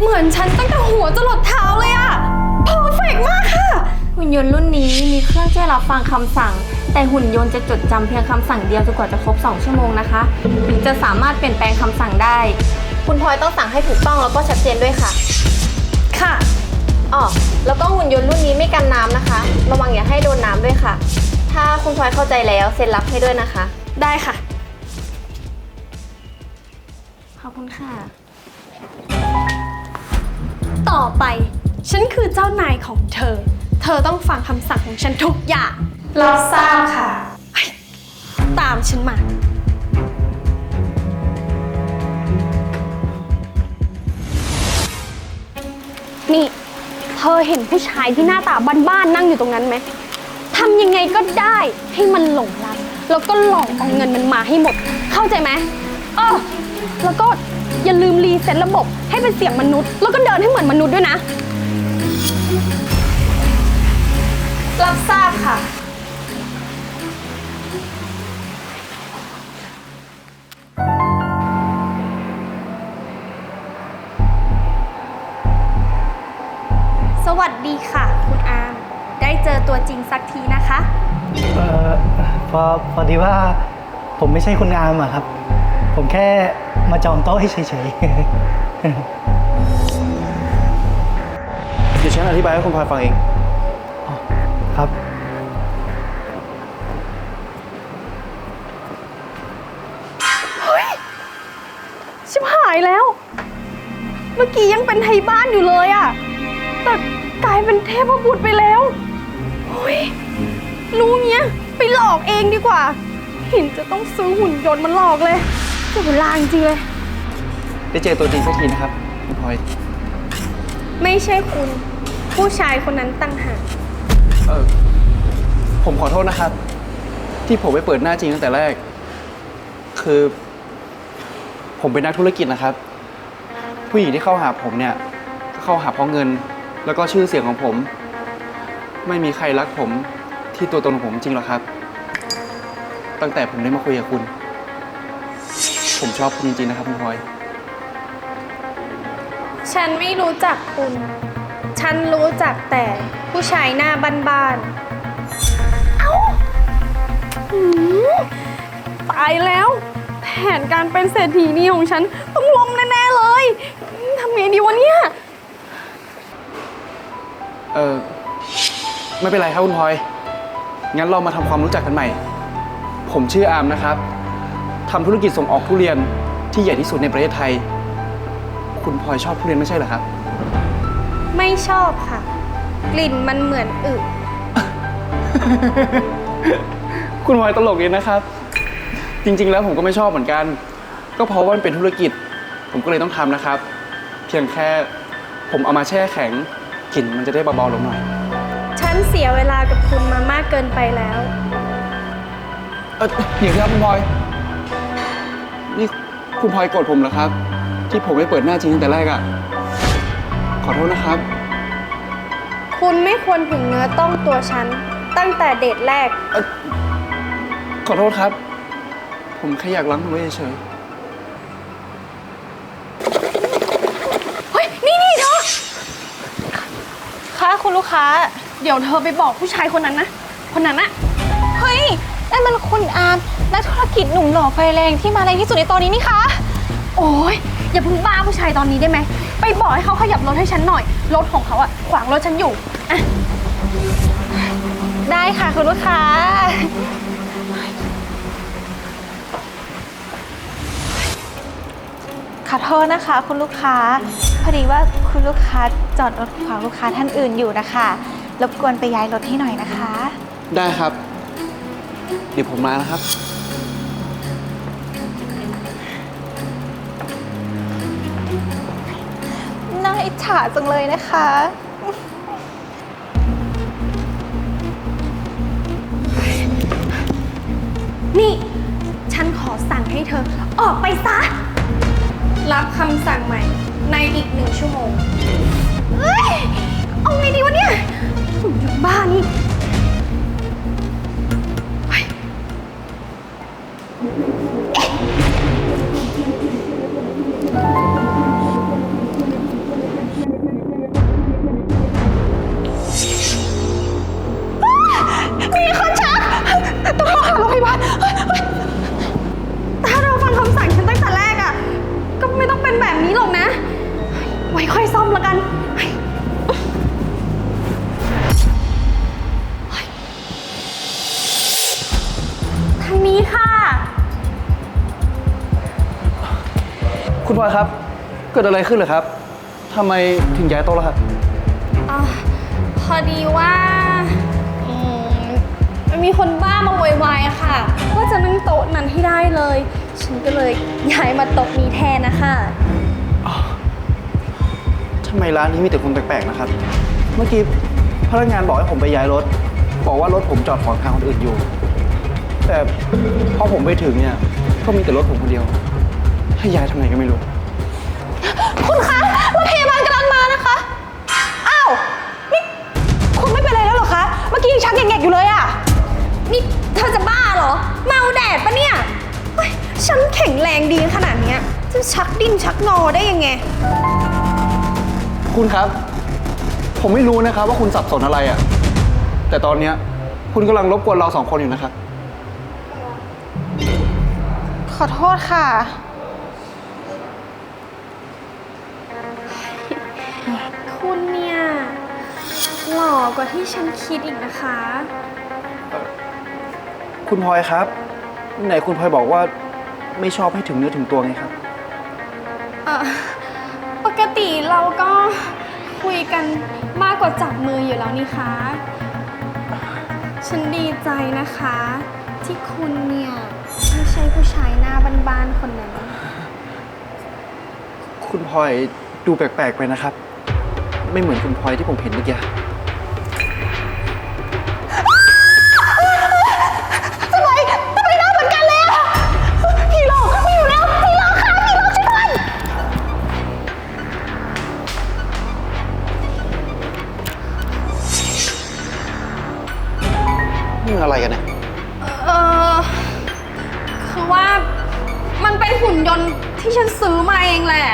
เหมือนฉันตั้งแต่หัวจรดเท้าเลยอะเพอร์เฟกมากค่ะ หุ่นยนต์รุ่นนี้มีเครื่องช่วยรับฟังคำสั่ง แต่หุ่นยนต์จะจดจำเพียงคำสั่งเดียวจนกว่าจะครบ 2 ชั่วโมงนะคะ ถึงจะสามารถเปลี่ยนแปลงคำสั่งได้ คุณพลอยต้องสั่งให้ถูกต้องแล้วก็ชัดเจนด้วยค่ะ ค่ะ อ๋อ แล้วก็หุ่นยนต์รุ่นนี้ไม่กันน้ำนะคะ ระวังอย่าให้โดนน้ำด้วยค่ะ ถ้าคุณพลอยเข้าใจแล้วเซ็นรับให้ด้วยนะคะ ได้ค่ะ ขอบคุณค่ะ ต่อไป ฉันคือเจ้านายของเธอ เธอต้องฟังคำสั่งของฉันทุกอย่าง รับทราบค่ะเฮ้ยตามฉันมา นี่ เธอเห็นผู้ชายที่หน้าตาบ้านๆนั่งอยู่ตรงนั้นไหมทำยังไงก็ได้ให้มันหลงรัก แล้วก็หลอกเอาเงินมันมาให้หมด เข้าใจไหมเออแล้วก็ อย่าลืมรีเซ็ตระบบให้เป็นเสียงมนุษย์ แล้วก็เดินให้เหมือนมนุษย์ด้วยนะ รับทราบค่ะ สวัสดีค่ะ คุณอาร์มได้เจอตัวจริงสักทีนะคะ เออพอพอดีว่าผมไม่ใช่คุณอามอะครับ ผมแค่มาจองโต๊ะให้เฉยเดี๋ยวฉันอธิบายให้คุณพลอยฟังเอง ๆ ครับ ชิบหายแล้ว เมื่อกี้ยังเป็นไทยบ้านอยู่เลยอะแต่กลายเป็นเทพบุตรไปแล้วโอ้ยรู้เงี้ย ไปหลอกเองดีกว่า เห็นจะต้องซื้อหุ่นยนต์มาหลอกเลย เสียเวลาจริงๆเลย ได้เจอตัวจริงสักทีนะครับคุณพลอย ไม่ใช่คุณ ผู้ชายคนนั้นตั้งหากเออ ผมขอโทษนะครับ ที่ผมไปเปิดหน้าจริงตั้งแต่แรก คือ ผมเป็นนักธุรกิจนะครับ ผู้หญิงที่เข้าหาผมเนี่ยก็เข้าหาเพราะเงิน แล้วก็ชื่อเสียงของผม ไม่มีใครรักผมที่ตัวตนของผมจริงหรอกครับ ตั้งแต่ผมได้มาคุยกับคุณ ผมชอบคุณจริงๆนะครับคุณพลอย ฉันไม่รู้จักคุณ ฉันรู้จักแต่ผู้ชายหน้าบ้านๆ เอ้าหืมตายแล้ว แผนการเป็นเศรษฐีนี่ของฉันต้องล้มแน่ๆเลยทำไงดีวะเนี่ย เออไม่เป็นไรครับคุณพลอย งั้นเรามาทำความรู้จักกันใหม่ ผมชื่ออาร์มนะครับ ทำธุรกิจส่งออกทุเรียนที่ใหญ่ที่สุดในประเทศไทย คุณพลอยชอบทุเรียนไม่ใช่เหรอครับ ไม่ชอบค่ะ กลิ่นมันเหมือนอึคุณพลอยตลกดีนะครับ จริงๆแล้วผมก็ไม่ชอบเหมือนกัน ก็เพราะว่ามันเป็นธุรกิจ ผมก็เลยต้องทำนะครับ เพียงแค่ผมเอามาแช่แข็งกลิ่นมันจะได้เบาๆลงหน่อย ฉันเสียเวลากับคุณมามากเกินไปแล้ว เออเดี๋ยวครับคุณพลอย นี่คุณพลอยโกรธผมเหรอครับ ที่ผมไม่เปิดหน้าจริงตั้งแต่แรกอะ่ะขอโทษนะครับ คุณไม่ควรถึงเนื้อต้องตัวฉัน ตั้งแต่เดทแรก ขอโทษครับ ผมแค่อยากล้างมือไว้เฉยเฮ้ย นี่นี่เธอค่ะคุณลูกค้า เดี๋ยวเธอไปบอกผู้ชายคนนั้นนะ คนนั้นอะเฮ้ยนั่นมันคุณอาร์ม นักธุรกิจหนุ่มหล่อไฟแรงที่มาแรงที่สุดในตอนนี้นี่คะ โอ้ยอย่าเพิ่งบ้าผู้ชายตอนนี้ได้ไหม ไปบอกให้เขาขยับรถให้ฉันหน่อย รถของเขาอะขวางรถฉันอยู่อะได้ค่ะคุณลูกค้า ขอโทษนะคะ คุณลูกค้า พอดีว่าคุณลูกค้าจอดรถขวางลูกค้าท่านอื่นอยู่นะคะ รบกวนไปย้ายรถให้หน่อยนะคะ ได้ครับ เดี๋ยวผมมานะครับ อิจฉาจังเลยนะคะ นี่ฉันขอสั่งให้เธอออกไปซะ รับคำสั่งใหม่ในอีกหนึ่งชั่วโมงเฮ้ย เอาไงดีวะเนี่ย พยาบาลถ้าเราฟังคำสั่งฉันตั้งแต่แรกอะก็ไม่ต้องเป็นแบบนี้หรอกนะ ไว้ค่อยซ่อมละกัน ทางนี้ค่ะ คุณพลอครับ เกิดอะไรขึ้นเหรอครับทำไมถึงย้ายโต๊ะล่ะครับ อาพอดีว่า มันมีคนบ้ามาโวยวายอะค่ะ ว่าจะนั่งโต๊ะนั้นให้ได้เลย ฉันก็เลยย้ายมาโต๊ะนี้แทนนะคะทำไมร้านนี้มีแต่คนแปลกๆนะครับ เมื่อกี้พนักงานบอกให้ผมไปย้ายรถ บอกว่ารถผมจอดขวางทางคนอื่นอยู่ แต่พอผมไปถึงเนี่ย ก็มีแต่รถผมคนเดียว ให้ย้ายทำไงก็ไม่รู้ คุณคะรถพยาบาลกำลังมานะคะ อ้าว นี่ คุณไม่เป็นไรแล้วเหรอคะ เมื่อกี้ยังชักแงกๆอยู่เลยอะ นี่เธอจะบ้าเหรอ เมาแดดปะเนี่ยเฮ้ยฉันแข็งแรงดีขนาดเนี้ยจะชักดิ้นชักงอได้ยังไง คุณครับ ผมไม่รู้นะครับว่าคุณสับสนอะไรอะ่ะ แต่ตอนเนี้ยคุณกำลังรบกวนเราสองคนอยู่นะครับ ขอโทษค่ะ คุณเนี่ย หล่อกว่าที่ฉันคิดอีกนะคะ คุณพลอยครับ ไหนคุณพลอยบอกว่าไม่ชอบให้ถึงเนื้อถึงตัวไงครับ เอ่อปกติเราก็คุยกันมากกว่าจับมืออยู่แล้วนี่คะ ฉันดีใจนะคะ ที่คุณเนี่ยไม่ใช่ผู้ชายหน้าบ้านๆคนนั้น คุณพลอยดูแปลกๆไปนะครับ ไม่เหมือนคุณพลอยที่ผมเห็นเมื่อกี้ ว่ามันเป็นหุ่นยนต์ที่ฉันซื้อมาเองแหละ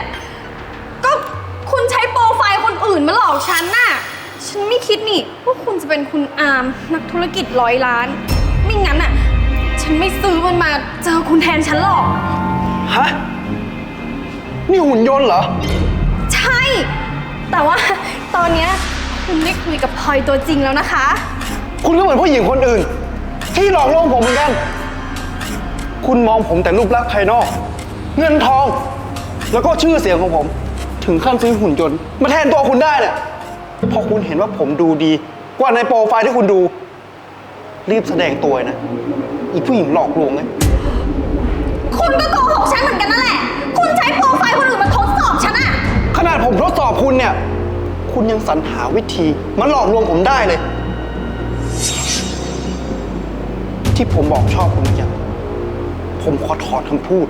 ก็คุณใช้โปรไฟล์คนอื่นมาหลอกฉันน่ะ ฉันไม่คิดนี่ว่าคุณจะเป็นคุณอาร์มนักธุรกิจร้อยล้าน ไม่งั้นน่ะ ฉันไม่ซื้อมันมาเจอคุณแทนฉันหรอก ฮะ นี่หุ่นยนต์เหรอ ใช่ แต่ว่าตอนเนี้ยคุณได้คุยกับพลอยตัวจริงแล้วนะคะ คุณก็เหมือนผู้หญิงคนอื่น ที่หลอกลวงผมเหมือนกัน คุณมองผมแต่รูปลักษณ์ภายนอก เงินทอง แล้วก็ชื่อเสียงของผม ถึงขั้นซื้อหุ่นยนต์มาแทนตัวคุณได้เนี่ยพอคุณเห็นว่าผมดูดี กว่าในโปรไฟล์ที่คุณดู รีบแสดงตัวนะ อีกผู้หญิงหลอกลวงไงคุณก็โกหกฉันเหมือนกันนั่นแหละ คุณใช้โปรไฟล์คนอื่นมาทดสอบฉันอะขนาดผมทดสอบคุณเนี่ย คุณยังสรรหาวิธีมาหลอกลวงผมได้เลย ที่ผมบอกชอบคุณเมื่อกี้ ผมขอถอนคำพูด